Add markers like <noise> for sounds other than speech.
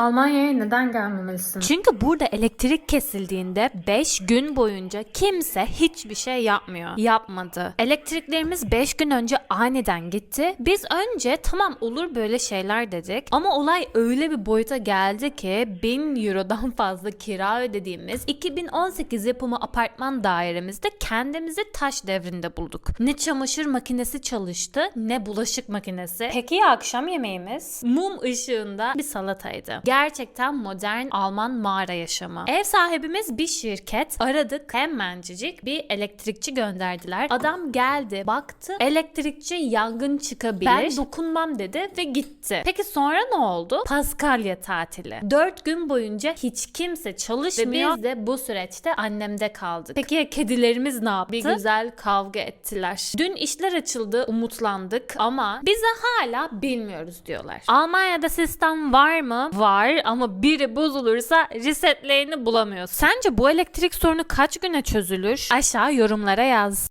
Almanya'ya neden gelmemelisin? Çünkü burada elektrik kesildiğinde 5 gün boyunca kimse hiçbir şey yapmıyor. Yapmadı. Elektriklerimiz 5 gün önce aniden gitti. Biz önce tamam olur böyle şeyler dedik. Ama olay öyle bir boyuta geldi ki 1000 eurodan <laughs> fazla kira ödediğimiz 2018 yapımı apartman dairemizde kendimizi taş devrinde bulduk. Ne çamaşır makinesi çalıştı ne bulaşık makinesi. Peki ya akşam yemeğimiz? Mum ışığında bir salataydı. Gerçekten modern Alman mağara yaşamı. Ev sahibimiz bir şirket. Aradık hemencecik bir elektrikçi gönderdiler. Adam geldi baktı elektrikçi yangın çıkabilir. Ben dokunmam dedi ve gitti. Peki sonra ne oldu? Paskalya tatili. 4 gün boyunca hiç kimse çalışmıyor. Ve biz de bu süreçte annemde kaldık. Peki ya kedilerimiz ne yaptı? Bir güzel kavga ettiler. Dün işler açıldı, umutlandık ama bize hala bilmiyoruz diyorlar. Almanya'da sistem var mı? Var ama biri bozulursa resetleyeni bulamıyorsun. Sence bu elektrik sorunu kaç güne çözülür? Aşağı yorumlara yaz.